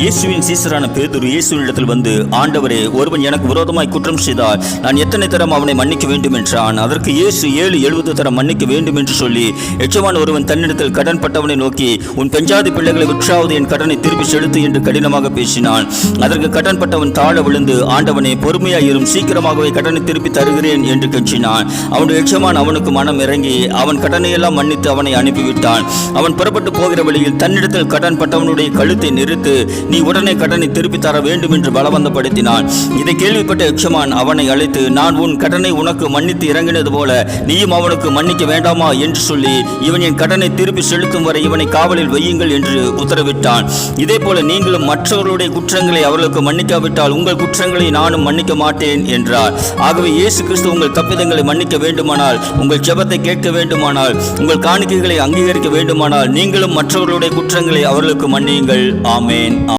இயேசுவின் சீசரான பேதுரு இயேசுவினிடத்தில் வந்து ஆண்டவரே ஒருவன் எனக்கு விரோதமாய் குற்றம் செய்தால் நான் எத்தனை தரம் அவனை மன்னிக்க வேண்டும்? என்றான். அதற்கு இயேசு ஏழு எழுபது தரம் மன்னிக்க வேண்டும் என்று சொல்லி எச்சவான் ஒருவன் தன்னிடத்தில் கடன் பட்டவனை நோக்கி உன் பெஞ்சாதி பிள்ளைகளை விற்றாவது என் கடனை திருப்பி செலுத்து என்று கடினமாக பேசினான். அதற்கு கடன் பட்டவன் தாழ விழுந்து ஆண்டவனே பொறுமையாயிரும் சீக்கிரமாகவே கடனை திருப்பி தருகிறேன் என்று கெஞ்சினான். அவனுடைய எச்சமான் அவனுக்கு மனம் இறங்கி அவன் கடனையெல்லாம் மன்னித்து அவனை அனுப்பிவிட்டான். அவன் புறப்பட்டு போகிற வழியில் தன்னிடத்தில் கடன் பட்டவனுடைய கழுத்தை நிறுத்து நீ உடனே கடனை திருப்பி தர வேண்டும் என்று பலவந்தப்படுத்தினான். இதை கேள்விப்பட்ட யக்ஷமான் அவனை அழைத்து நான் உன் கடனை உனக்கு மன்னித்து இறங்கினது போல நீயும் அவனுக்கு மன்னிக்க வேண்டாமா? என்று சொல்லி இவன் என் கடனை திருப்பி செலுத்தும் வரை இவனை காவலில் வையுங்கள் என்று உத்தரவிட்டான். இதே போல நீங்களும் மற்றவர்களுடைய குற்றங்களை அவர்களுக்கு மன்னிக்காவிட்டால் உங்கள் குற்றங்களை நானும் மன்னிக்க மாட்டேன் என்றார். ஆகவே இயேசு கிறிஸ்து உங்கள் தப்பிதங்களை மன்னிக்க வேண்டுமானால் உங்கள் ஜெபத்தை கேட்க வேண்டுமானால் உங்கள் காணிக்கைகளை அங்கீகரிக்க வேண்டுமானால் நீங்களும் மற்றவர்களுடைய குற்றங்களை அவர்களுக்கு மன்னியுங்கள். ஆமேன்.